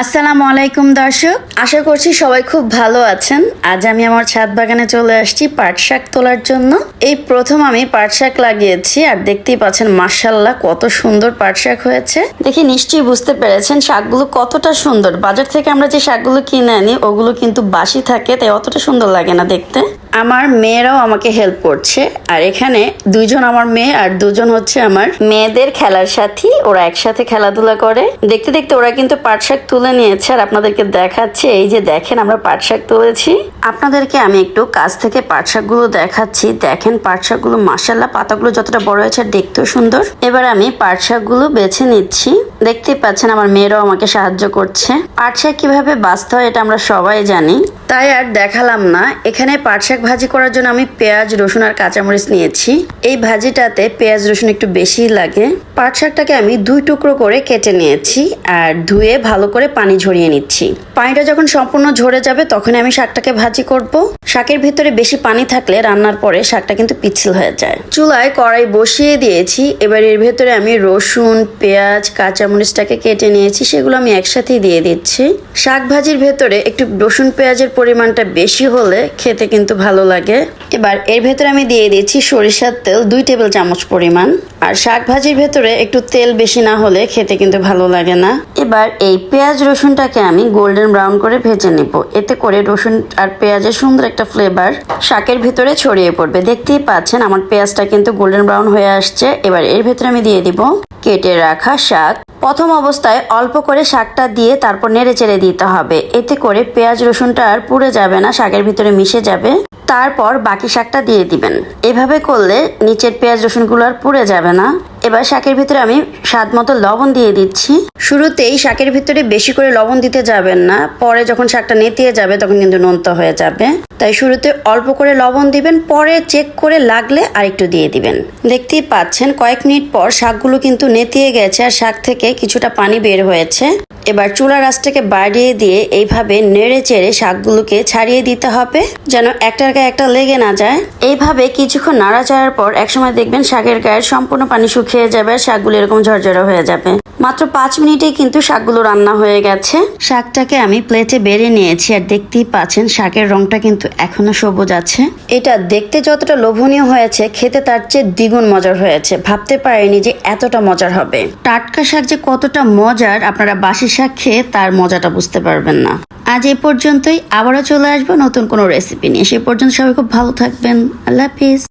আসসালামু আলাইকুম, দর্শক। আশা করছি সবাই খুব ভালো আছেন। আজ আমি আমার ছাদ বাগানে চলে আসছি পাট শাক তোলার জন্য। এই প্রথম আমি পাট শাক লাগিয়েছি আর দেখতেই পাচ্ছেন মার্শাল্লাহ কত সুন্দর পাট শাক হয়েছে। দেখি নিশ্চয়ই বুঝতে পেরেছেন শাকগুলো কতটা সুন্দর। বাজার থেকে আমরা যে শাকগুলো কিনে আনি, ওগুলো কিন্তু বাসি থাকে, তাই অতটা সুন্দর লাগে না দেখতে। আমার মেয়েরাও আমাকে হেল্প করছে। আর এখানে দুইজন আমার মেয়ে আর দুজন হচ্ছে আমার মেয়েদের খেলার সাথী। ওরা একসাথে খেলাধুলা করে। দেখতে দেখতে ওরা কিন্তু পাট শাক তুলে নিয়েছে আর আপনাদেরকে দেখাচ্ছে। এই যে দেখেন আমরা পাট শাক তুলেছি। আপনাদেরকে আমি একটু কাছ থেকে পাট শাকগুলো দেখাচ্ছি। দেখেন পাট শাকগুলো মাসাল্লাহ পাতাগুলো যতটা বড় হয়েছে দেখতেও সুন্দর। এবার আমি পাট শাকগুলো বেছে নিচ্ছি। দেখতেই পাচ্ছেন আমার মেয়েরাও আমাকে সাহায্য করছে। পাট শাক কীভাবে বাঁচতে হয় এটা আমরা সবাই জানি। তাই আর দেখালাম না। এখানে পাট শাক ভাজি করার জন্য আমি পেঁয়াজ, রসুন আর কাঁচামরিচ নিয়েছি। এই ভাজিটাতে পেঁয়াজ, রসুন একটু বেশি লাগে। পাট শাকটাকে আমি দুই টুকরো করে কেটে নিয়েছি আর ধুয়ে ভালো করে পানি ঝরিয়ে নিচ্ছি। পানিটা যখন সম্পূর্ণ ঝরে যাবে তখন আমি শাকটাকে ভাজি করব। শাকের ভিতরে বেশি পানি থাকলে রান্নার পরে শাকটা কিন্তু পিচ্ছিল হয়ে যায়। চুলায় কড়াই বসিয়ে দিয়েছি। এবার এর ভেতরে আমি রসুন, পেঁয়াজ, কাঁচামরিচটাকে কেটে নিয়েছি। সেগুলো আমি একসাথেই দিয়ে দিচ্ছি। শাক ভাজির ভেতরে একটু রসুন, পেঁয়াজের পরিমাণটা বেশি হলে খেতে কিন্তু ভালো লাগে। এবার এর ভেতরে আমি দিয়ে দিচ্ছি সরিষার তেল, দুই টেবিল চামচ পরিমাণ। আর শাক ভাজির ভেতরে একটু তেল বেশি না হলে খেতে কিন্তু ভালো লাগে না। এবার এই পেঁয়াজ রসুনটাকে আমি গোল্ডেন ব্রাউন করে ভেজে নেব। এতে করে রসুন আর পেঁয়াজের সুন্দর একটা ফ্লেভার শাকের ভেতরে ছড়িয়ে পড়বে। দেখতেই পাচ্ছেন আমার পেঁয়াজটা কিন্তু গোল্ডেন ব্রাউন হয়ে আসছে। এবার এর ভেতরে আমি দিয়ে দিব কেটে রাখা শাক। প্রথম অবস্থায় অল্প করে শাকটা দিয়ে তারপর নেড়ে চেড়ে দিতে হবে। এতে করে পেঁয়াজ রসুনটা আর পুড়ে যাবে না, শাকের ভিতরে মিশে যাবে। তারপর বাকি শাকটা দিয়ে দিবেন। এভাবে করলে নিচের পেঁয়াজ, রসুনগুলো আর পুড়ে যাবে না। এবার শাকের ভিতরে আমি স্বাদ মতো লবণ দিয়ে দিচ্ছি। শুরুতেই শাকের ভিতরে বেশি করে লবণ দিতে যাবেন না। পরে যখন শাকটা নেতিয়ে যাবে, তখন কিন্তু নোনতা হয়ে যাবে। তাই শুরুতে অল্প করে লবণ দিবেন, পরে চেক করে লাগলে আর একটু দিয়ে দিবেন। দেখতেই পাচ্ছেন, কয়েক মিনিট পর শাকগুলো কিন্তু নেতিয়ে গেছে আর শাক থেকে কিছুটা পানি বের হয়েছে। এবার চুলা রাসটাকে বাড়িয়ে দিয়ে এইভাবে নেড়ে চেড়ে শাকগুলোকে ছাড়িয়ে দিতে হবে, যেন একটার গায়ে একটা লেগে না যায়। এইভাবে কিছুক্ষণ নাড়াচাড়ার পর একসময় দেখবেন শাকের গায়ের সম্পূর্ণ পানি শুকিয়ে যাবে আর শাকগুলো এরকম ঝরঝরা হয়ে যাবে। মাত্র পাঁচ মিনিটেই কিন্তু শাকগুলো রান্না হয়ে গেছে। শাকটাকে আমি প্লেটে বেড়ে নিয়েছি আর দেখতেই পাচ্ছেন শাকের রংটা কিন্তু এখনও সবুজ আছে। এটা দেখতে যতটা লোভনীয় হয়েছে, খেতে তার চেয়ে দ্বিগুণ মজার হয়েছে। ভাবতে পারিনি যে এতটা মজার হবে। টাটকা শাক যে কতটা মজার, আপনারা বাসি শাক খেয়ে তার মজাটা বুঝতে পারবেন না। আজ এই পর্যন্তই, আবারও চলে আসব নতুন কোনো রেসিপি নিয়ে। সে পর্যন্ত সবাই খুব ভালো থাকবেন। আল্লাহ হাফিজ।